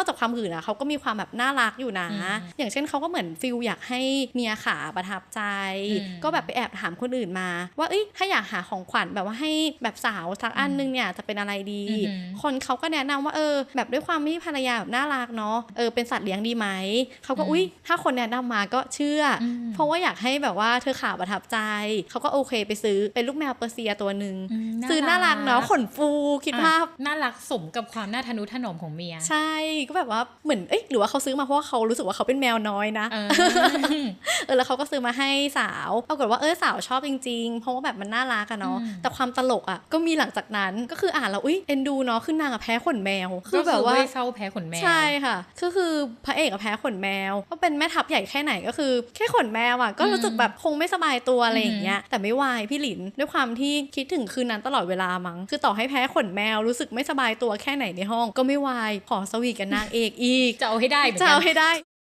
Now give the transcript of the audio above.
นอกจากความหื่นอะเขาก็มีความแบบน่ารักอยู่นะอืมอย่างเช่นเขาก็เหมือนฟิลอยากให้เมียขาประทับใจอืมก็แบบไปแอบถามคนอื่นมา ว่าเอ้ยถ้าอยากหาของขวัญแบบว่าให้แบบสาวสักอันนึงเนี่ยจะเป็นอะไรดีอืมคนเขาก็แนะนำว่าเออ แบบด้วยความที่ภรรยาแบบน่ารักเนาะเออเป็นสัตว์เลี้ยงดีไหมเขาก็อืมอุ้ยถ้าคนแนะนำมาก็เชื่ออมเพราะว่าอยากให้แบบว่าเธอขาประทับใจเขาก็โอเคไปซื้อเป็นลูกแมวเปอร์เซียตัวหนึ่งอืมซื้อน่ารักเนาะขนฟูคิดภาพอะน่ารักสมกับความน่าทะนุถนอมของเมีย ใช่ก็แบบว่าเหมือนเอ๊ะหรือว่าเขาซื้อมาเพราะว่าเขารู้สึกว่าเขาเป็นแมวน้อยนะเออเออแล้วเขาก็ซื้อมาให้สาวปรากฏว่าเออสาวชอบจริงๆ เพราะว่าแบบมันน่ารักอะเนาะอืมแต่ความตลกอะก็มีหลังจากนั้นก็คืออ่านแล้วอุ้ยเอ็นดูเนาะคือนางอะแพ้ขนแมว คือแบบว่าก็เว้ยเศร้าแพ้ขนแมวใช่ค่ะก็คือพระเอกอะแพ้ขนแมวก็เป็นแม่ทัพใหญ่แค่ไหนก็คือ แค่ขนแมวอะก็รู้สึกแบบคงไม่สบายตัวอะไรอย่างเงี้ยแต่ไม่วายพี่หลินด้วยความที่คิดถึงคืนนั้นตลอดเวลามั้งคือต่อให้แพ้ขนแมวรู้สึกไม่สบายตัวแค่ไหนในห้อง ก็ไม่วายขอสวีทกับนางเอกอีกจะเอาให้ได้เหมือนจะกัเอานให้ได้